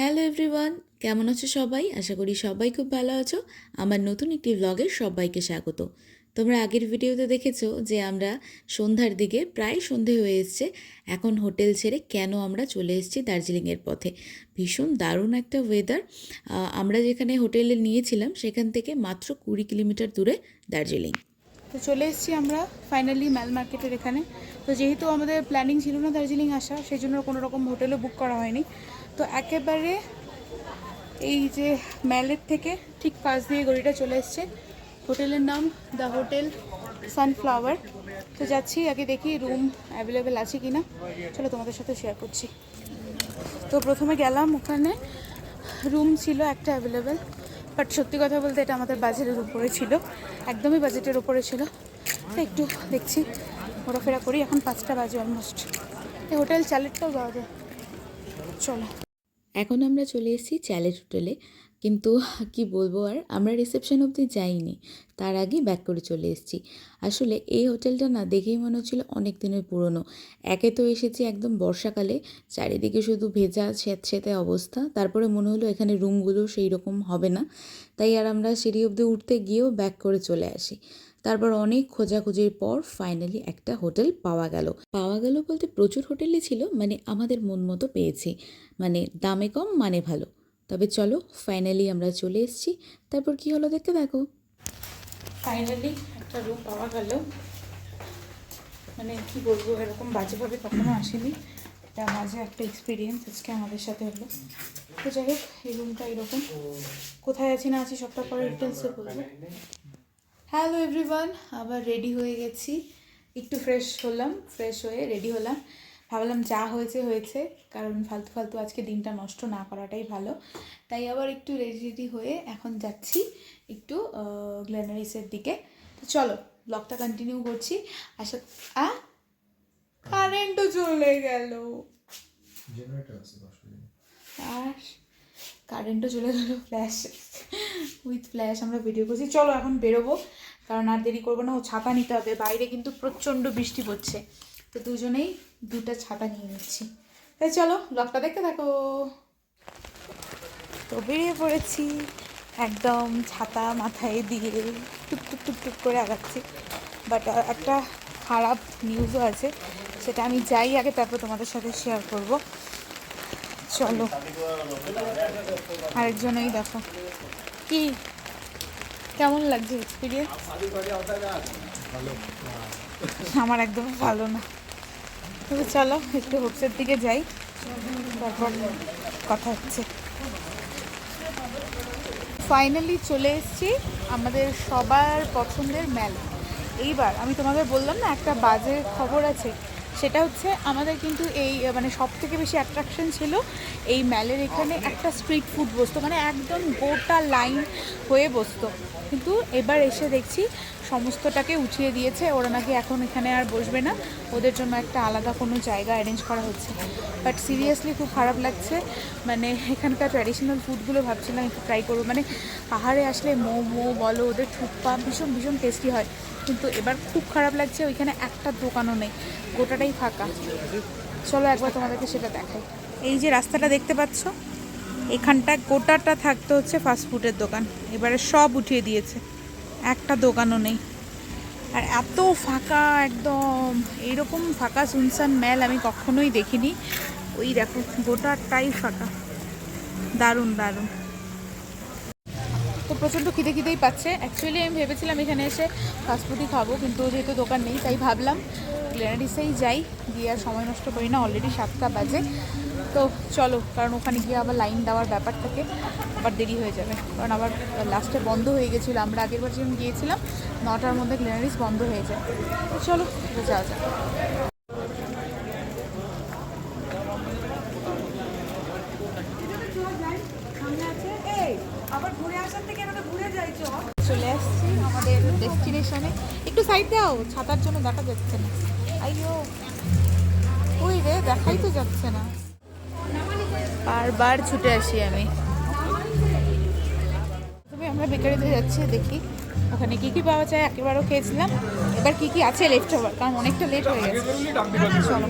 Hello everyone, কেমন আছো সবাই? আশা করি সবাই খুব ভালো আছো। আমার নতুন একটি ব্লগে সবাইকে স্বাগত। তোমরা আগের ভিডিওতে দেখেছ যে আমরা সন্ধ্যার দিকে প্রায় সন্ধে হয়ে এসছে। এখন হোটেল ছেড়ে কেন আমরা চলে এসেছি দার্জিলিংয়ের পথে? ভীষণ দারুণ একটা ওয়েদার আমরা যেখানে হোটেলে নিয়েছিলাম সেখান থেকে মাত্র কুড়ি কিলোমিটার দূরে দার্জিলিং। তো চলে এসেছি আমরা ফাইনালি ম্যাল মার্কেটের এখানে। তো যেহেতু আমাদের প্ল্যানিং ছিল না দার্জিলিং আসা সেই জন্য কোনো রকম হোটেলও বুক করা হয়নি। তো একেবারে এই যে ম্যালের থেকে ঠিক পাশ দিয়ে গড়িটা চলে এসছে। হোটেলের নাম দ্য হোটেল সানফ্লাওয়ার তো যাচ্ছি, আগে দেখি রুম অ্যাভেলেবেল আছে কি না চলো তোমাদের সাথে শেয়ার করছি। তো প্রথমে গেলাম ওখানে। রুম ছিল একটা অ্যাভেলেবেল বাট সত্যি কথা বলতে এটা আমাদের বাজেটের উপরে ছিল। একদমই বাজেটের উপরে ছিল। একটু দেখছি, ঘোরাফেরা করি। এখন পাঁচটা বাজে অলমোস্ট এই হোটেল চ্যালেটটাও যাওয়া যায়। চলো। এখন আমরা চলে এসেছি চ্যালেট হোটেলে। কিন্তু কি বলব আর? আমরা রিসেপশন অবধি যাইনি। তার আগে ব্যাক করে চলে এসেছি। আসলে এই হোটেলটা না দেখেই মনে হচ্ছিল অনেক দিনের পুরনো। একে তো এসেছি একদম বর্ষাকালে, চারিদিকে শুধু ভেজা স্যাঁতস্যাঁতে অবস্থা। তারপরে মনে হলো এখানে রুমগুলো সেই রকম হবে না। তাই আর আমরা সিঁড়ি অবধি উঠতে গিয়েও ব্যাক করে চলে আসি। তারপর অনেক খোঁজাখুঁজির পর ফাইনালি একটা হোটেল পাওয়া গেল। পাওয়া গেল বলতে প্রচুর হোটেলই ছিল মানে আমাদের মন মতো পেয়েছি। মানে দামে কম মানে ভালো। তবে চলো ফাইনালি আমরা চলে এসেছি। তারপর কি হলো দেখতে দেখো ফাইনালি একটা রুম পাওয়া গেল। মানে কি বলব, এরকম বাজেভাবে কখনো আসেনি। এটা মাঝে একটা এক্সপিরিয়েন্স আজকে আমাদের সাথে হলো। তো যাই হোক, এই রুমটা এরকম। কোথায় আছি না আছি সবটা পরে ডিটেলসে বলব। হ্যালো এভরিওয়ান আবার রেডি হয়ে গেছি। একটু ফ্রেশ হলাম ফ্রেশ হয়ে রেডি হলাম। ভাবলাম যা হয়েছে হয়েছে। কারণ ফালতু ফালতু আজকে দিনটা নষ্ট না করাটাই ভালো। তাই আবার একটু রেডি রেডি হয়ে এখন যাচ্ছি একটু গ্ল্যানারিসের দিকে। তো চলো ব্লগটা কন্টিনিউ করছি। আশা আ? কারেন্টও চলে গেল। কারেন্টও চলে গেলো ফ্ল্যাশ উইথ ফ্ল্যাশ আমরা ভিডিও করছি। চলো এখন বেরোবো। কারণ আর দেরি করব না। ও ছাতা নিতে হবে। বাইরে কিন্তু প্রচণ্ড বৃষ্টি পড়ছে। তো দুজনেই দুটা ছাতা নিয়ে নিচ্ছি। তাই চলো ব্লগটা দেখতে থাকো। তো বেরিয়ে পড়েছি, একদম ছাতা মাথায় দিয়ে টুক টুক টুক টুক করে আগাচ্ছি। বাট একটা খারাপ নিউজও আছে, সেটা আমি যাই আগে, তারপর তোমাদের সাথে শেয়ার করব। চলো, আরেকজনেই দেখো। কি? কেমন লাগছে এক্সপিরিয়েন্স আমার একদম ভালো না। তবে চলো, একটু হোপসের দিকে যাই। তারপর কথা হচ্ছে। ফাইনালি চলে এসেছি আমাদের সবার পছন্দের মেলা। এইবার আমি তোমাদের বললাম না, একটা বাজে খবর আছে। সেটা হচ্ছে আমাদের কিন্তু এই মানে সব থেকে বেশি অ্যাট্রাকশন ছিল এই ম্যালের এখানে একটা স্ট্রিট ফুড বসতো মানে একদম গোটা লাইন হয়ে বসতো। কিন্তু এবার এসে দেখছি সমস্তটাকে উঠিয়ে দিয়েছে ওরা নাকি এখন এখানে আর বসবে না। ওদের জন্য একটা আলাদা কোনো জায়গা অ্যারেঞ্জ করা হচ্ছে। বাট সিরিয়াসলি খুব খারাপ লাগছে মানে এখানকার ট্র্যাডিশনাল ফুডগুলো ভাবছিলাম একটু ট্রাই করব। মানে পাহাড়ে আসলে মোমো বলো ওদের থুপ্পা ভীষণ ভীষণ টেস্টি হয়। কিন্তু এবার খুব খারাপ লাগছে, ওইখানে একটা দোকানও নেই, গোটাটাই ফাঁকা। চলো একবার তোমাদেরকে সেটা দেখাই। এই যে রাস্তাটা দেখতে পাচ্ছ, এখানটা গোটাটা থাকতে হচ্ছে ফাস্টফুডের দোকান। এবারে সব উঠিয়ে দিয়েছে, একটা দোকানও নেই। আর এত ফাঁকা একদম এইরকম ফাঁকা সুনসান মেল আমি কখনোই দেখিনি। ওই দেখো, গোটাটাই ফাঁকা। দারুণ দারুণ। তো প্রচণ্ড খিদে খিদেই পাচ্ছে। অ্যাকচুয়ালি আমি ভেবেছিলাম এখানে এসে ফাস্টফুডই খাব, কিন্তু যেহেতু দোকান নেই, তাই ভাবলাম গ্ল্যানারিসেই যাই, গিয়ে আর সময় নষ্ট করি না অলরেডি সাতটা বাজে। তো চলো, কারণ ওখানে গিয়ে আবার লাইন দেওয়ার ব্যাপার থাকে, আবার দেরি হয়ে যাবে। কারণ আবার লাস্টে বন্ধ হয়ে গেছিল, আমরা আগের বার যখন গিয়েছিলাম, নটার মধ্যে গ্ল্যানারিস বন্ধ হয়ে যায়। তো চলো যাওয়া যাক চলে আসছি আমাদের ডেস্টিনেশনে একটু সাইড দাও ছাতার জন্য দেখা যাচ্ছে না। আইও ওই রে? দেখাই তো যাচ্ছে না। বারবার ছুটে আসি আমি। তবে আমরা বেকারিতে যাচ্ছি দেখি ওখানে কি কি পাওয়া যায়। একেবারও খেয়েছিলাম। এবার কি কি আছে লেফট ওভার কারণ অনেকটা লেট হয়ে গেছে। চলো।